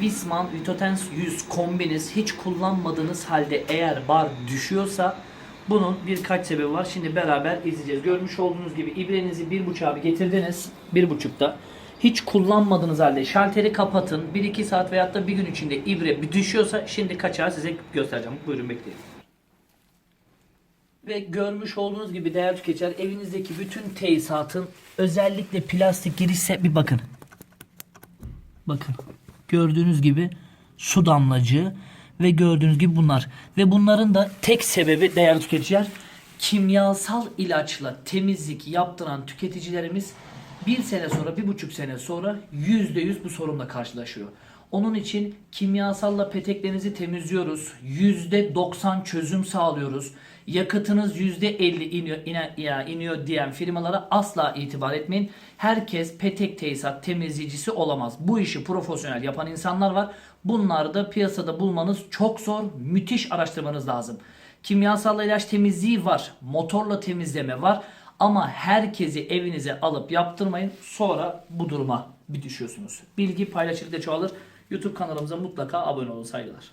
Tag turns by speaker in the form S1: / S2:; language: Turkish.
S1: Wisman Vitotens 100 kombiniz hiç kullanmadığınız halde eğer bar düşüyorsa bunun birkaç sebebi var. Şimdi beraber izleyeceğiz. Görmüş olduğunuz gibi ibrenizi bir buçuğa bir getirdiniz. Bir buçukta. Hiç kullanmadığınız halde şalteri kapatın. 1-2 saat veyahut da bir gün içinde ibre bir düşüyorsa şimdi kaçağı size göstereceğim. Buyurun bekleyin. Ve görmüş olduğunuz gibi değerli tüketiciler evinizdeki bütün tesisatın özellikle plastik girişse bir bakın. Bakın. Gördüğünüz gibi su damlacığı ve gördüğünüz gibi bunlar. Ve bunların da tek sebebi değerli tüketiciler kimyasal ilaçla temizlik yaptıran tüketicilerimiz bir sene sonra, bir buçuk sene sonra yüzde yüz bu sorunla karşılaşıyor. Onun için kimyasalla peteklerinizi temizliyoruz. Yüzde 90 çözüm sağlıyoruz. Yakıtınız yüzde 50 iniyor, iniyor diyen firmalara asla itibar etmeyin. Herkes petek tesisat temizleyicisi olamaz. Bu işi profesyonel yapan insanlar var. Bunları da piyasada bulmanız çok zor. Müthiş araştırmanız lazım. Kimyasal ilaç temizliği var. Motorla temizleme var. Ama herkesi evinize alıp yaptırmayın. Sonra bu duruma bir düşüyorsunuz. Bilgi paylaşıldıkça çoğalır. YouTube kanalımıza mutlaka abone olun. Saygılar.